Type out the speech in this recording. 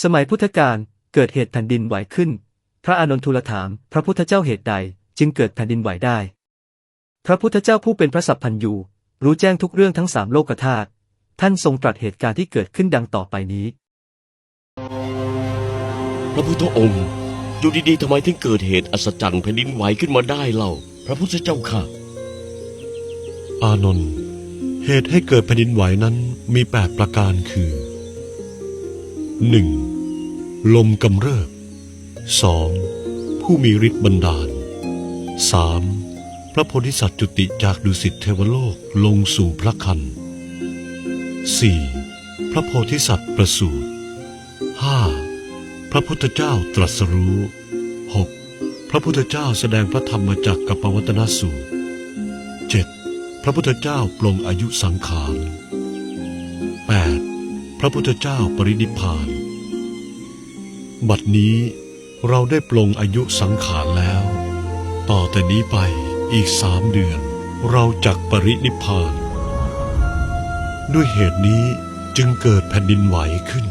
สมัยพุทธกาลเกิดเหตุแผ่นดินไหวขึ้น พระอานนท์ทูลถาม พระพุทธเจ้าเหตุใดจึงเกิดแผ่นดินไหวได้ พระพุทธเจ้าผู้เป็นพระสัพพันยูรู้แจ้งทุกเรื่องทั้งสามโลกธาตุท่านทรงตรัสเหตุการณ์ที่เกิดขึ้นดังต่อไปนี้ พระพุทธองค์อยู่ดีๆทำไมถึงเกิดเหตุอัศจรรย์แผ่นดินไหวขึ้นมาได้เล่า พระพุทธเจ้าค่ะ อานนท์เหตุให้เกิดแผ่นดินไหวนั้นมีแปดประการคือ 1. ลมกำเริบ 2. ผู้มีฤทธิ์บันดาล 3. พระโพธิสัตว์จุติจากดุสิตเทวโลกลงสู่พระคัน 4. พระโพธิสัตว์ประสูติ 5. พระพุทธเจ้าตรัสรู้ 6. พระพุทธเจ้าแสดงพระธรรมจากกัปปวัตนสูตร 7. พระพุทธเจ้าปลงอายุสังขาร 8. พระพุทธเจ้าปรินิพพาน บัดนี้เราได้ปลงอายุสังขารแล้ว ต่อแต่นี้ไปอีกสามเดือน เราจักปรินิพพาน ด้วยเหตุนี้จึงเกิดแผ่นดินไหวขึ้น